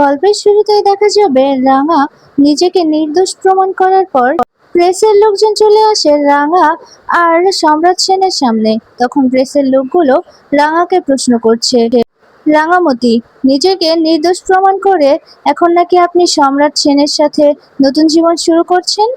গল্পের শুরুতেই দেখা যাবে, রাঙা নিজেকে নির্দোষ প্রমাণ করার পর প্রেসের লোকজন চলে আসে রাঙা আর সম্রাট সেনের সামনে। তখন প্রেসের লোকগুলো রাঙাকে প্রশ্ন করছে, রাঙামতি, নিজেকে নির্দোষ প্রমাণ করে এখন নাকি আপনি সম্রাট সেনের সাথে নতুন জীবন শুরু করছেন?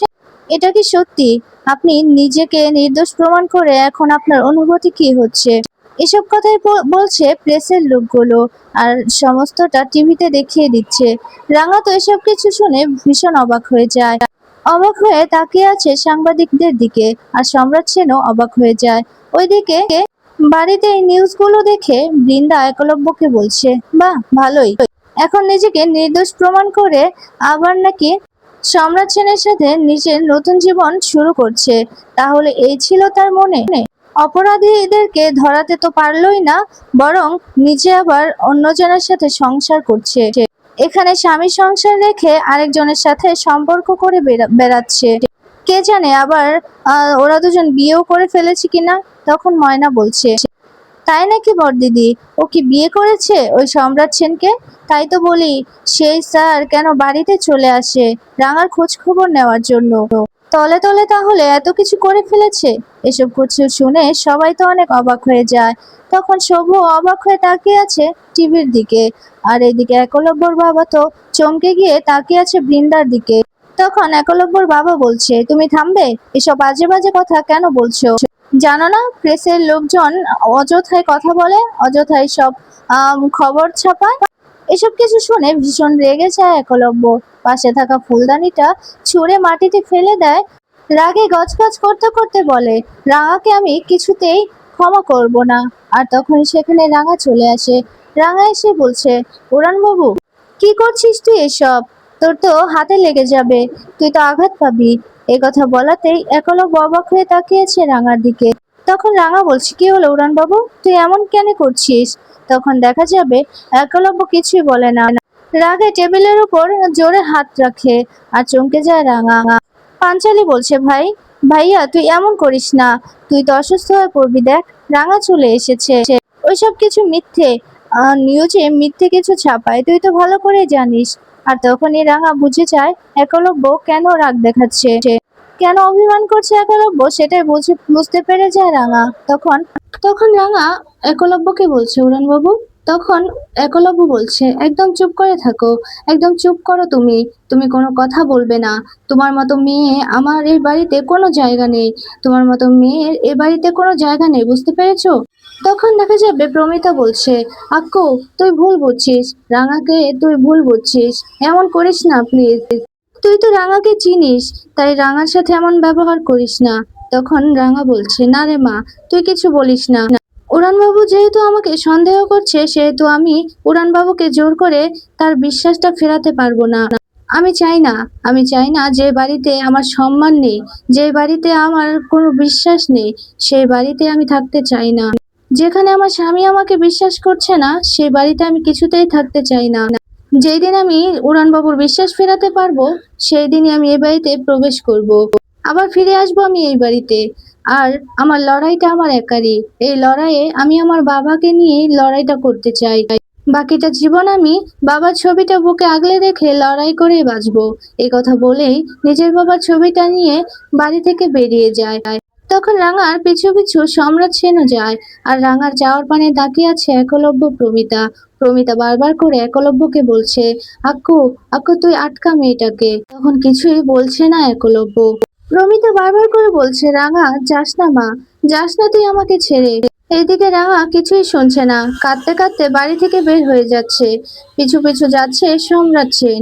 এটা কি সত্যি? আপনি নিজেকে নির্দোষ প্রমাণ করে এখন আপনার অনুভূতি কি হচ্ছে? এসব কথাই বলছে প্রেসের লোকগুলো আর সমস্তটা টিভিতে দেখিয়ে দিচ্ছে। রাঙা তো এসব কিছু শুনে ভীষণ অবাক হয়ে যায়। অবাক হয়ে তাকিয়ে আছে সাংবাদিকদের দিকে আর সম্রাট সেনও অবাক হয়ে যায়। ওইদিকে বাড়িতে এই নিউজগুলো দেখে বৃন্দা একলব্যকে বলছে, বাহ, ভালোই। এখন নিজেকে নির্দোষ প্রমাণ করে আবার নাকি সম্রাট সেনের সাথে নিজের নতুন জীবন শুরু করছে। তাহলে এই ছিল তার মনে? অপরাধীদেরকে ধরাতে তো পারলই না, বরং নিজে আবার অন্যজনের সাথে সংসার করছে। এখানে স্বামী সংসার রেখে আরেকজনের সাথে সম্পর্ক করে বেড়া- বেড়াচ্ছে। কে জানে আবার ওরা দুজন বিয়েও করে ফেলেছে কিনা, তখন ময়না বলছে। তাই নাকি বড়দিদি ও কি বিয়ে করেছে ওই সম্রাট সেনকে? তাই তো বলি, সেই স্যার কেন বাড়িতে চলে আসে, রাঙার খোঁজ খবর নেওয়ার জন্য। তলে তলে তাহলে এত কিছু করে ফেলেছে? এসব কিছু শুনে সবাই তো অনেক অবাক হয়ে যায়। তখন শুভ অবাক হয়ে তাকিয়ে আছে টিভির দিকে। আর এদিকে একলব্যর বাবা তো চমকে গিয়ে তাকিয়ে আছে বৃন্দার দিকে। তখন একলব্যর বাবা বলছে, তুমি থামবে? এসব বাজে বাজে কথা কেন বলছো? জানো না, প্রেসের লোকজন অযথায় কথা বলে, অযথায় সব খবর ছাপায়। এসব কিছু শুনে ভীষণ রেগে যায় একলব্য। পাশে থাকা ফুলদানিটা ছুঁড়ে মাটিতে ফেলে দেয়। রাগে গজগজ করতে করতে বলে, রাঙাকে আমি কিছুতেই ক্ষমা করব না। আর তখন সেখানে রাঙা চলে আসে। রাঙা এসে বলছে বাবু কি করছিস তুই এসব? তোর তো হাতে লেগে যাবে। তুই তো আঘাত পাবি। এ কথা বলাতেই একলব্য অবাক হয়ে তাকিয়েছে রাঙার দিকে। তখন রাঙা বলছে, কি হলো উড়ান বাবু তুই এমন কেন করছিস? তখন দেখা যাবে, একলব্য কিছুই বলে না। রাগে টেবিলের উপর জোরে হাত রাখে আর চমকে যায় রাঙা। পাঞ্চালি বলছে, ভাই, ভাইয়া, তুই এমন করিস না। তুই তো অসুস্থ হয়ে পড়বি, দেখ, রাঙা চলে এসেছে। ওইসব কিছু মিথ্যে নিউজে মিথ্যে কিছু ছাপায়, তুই তো ভালো করে জানিস। আর তখনই রাঙা বুঝে যায়, একলব্য কেন রাগ দেখাচ্ছে? কেন অভিমান করছে একলব্য সেটাই বুঝে, বুঝতে পেরে যায় রাঙা। তখন তখন রাঙা একলব্যকে বলছে উড়ান বাবু তখন একলব্য বলছে, একদম চুপ করে থাকো, একদম চুপ করো তুমি। তুমি কোনো কথা বলবে না। তোমার মতো মেয়ে আমার এই বাড়িতে কোনো জায়গা নেই। তোমার মতো মেয়ের এ বাড়িতে কোনো জায়গা নেই, বুঝতে পেরেছ? তখন দেখা যাবে প্রমিতা বলছে, আক্কু, তুই ভুল বুঝছিস। রাঙাকে তুই ভুল বুঝছিস। এমন করিস না, প্লিজ। তুই তো রাঙাকে চিনিস, তাই রাঙার সাথে এমন ব্যবহার করিস না। তখন রাঙা বলছে, না রে মা, তুই কিছু বলিস না। উড়ানবাবু যেহেতু আমাকে সন্দেহ করছে, সেহেতু আমি উড়ানবাবুকে জোর করে তার বিশ্বাসটা ফেরাতে পারব না। আমি চাই না, আমি চাই না যে বাড়িতে আমার সম্মান নেই, যে বাড়িতে আমার কোনো বিশ্বাস নেই সেই বাড়িতে আমি থাকতে চাই না। যেখানে আমার স্বামী আমাকে বিশ্বাস করছে না সেই বাড়িতে আমি কিছুতেই থাকতে চাই না। যেই দিন আমি উড়ানবাবুর বিশ্বাস ফেরাতে পারব সেই দিনই আমি এই বাড়িতে প্রবেশ করব। আবার ফিরে আসব আমি এই বাড়িতে। আর আমার লড়াইটা আমার একারই। এই লড়াইয়ে আমি আমার বাবাকে নিয়ে লড়াইটা করতে চাই। বাকিটা জীবন আমি বাবার ছবিটা বুকে আগলে রেখে লড়াই করেই বাঁচবো। এই কথা বলেই নিজের বাবার ছবিটা নিয়ে বাড়ি থেকে বেরিয়ে যায়। তখন রাঙার পিছু পিছু সম্রাট সেনও যায়, আর রাঙার যাওয়ার পানে তাকিয়ে আছে একলব্য প্রমিতা। প্রমিতা বারবার করে একলব্যকে বলছে, আক্কু আক্কু, তুই আটকা মেয়েটাকে। তখন কিছুই বলছে না একলব্য। প্রমিতা বারবার করে বলছে, রাঙা, যাস না মা, যাস না তুই আমাকে ছেড়ে। এইদিকে রাঙা কিছুই শুনছে না, কাঁদতে কাঁদতে বাড়ি থেকে বের হয়ে যাচ্ছে। পিছু পিছু যাচ্ছে সম্রাট সেন।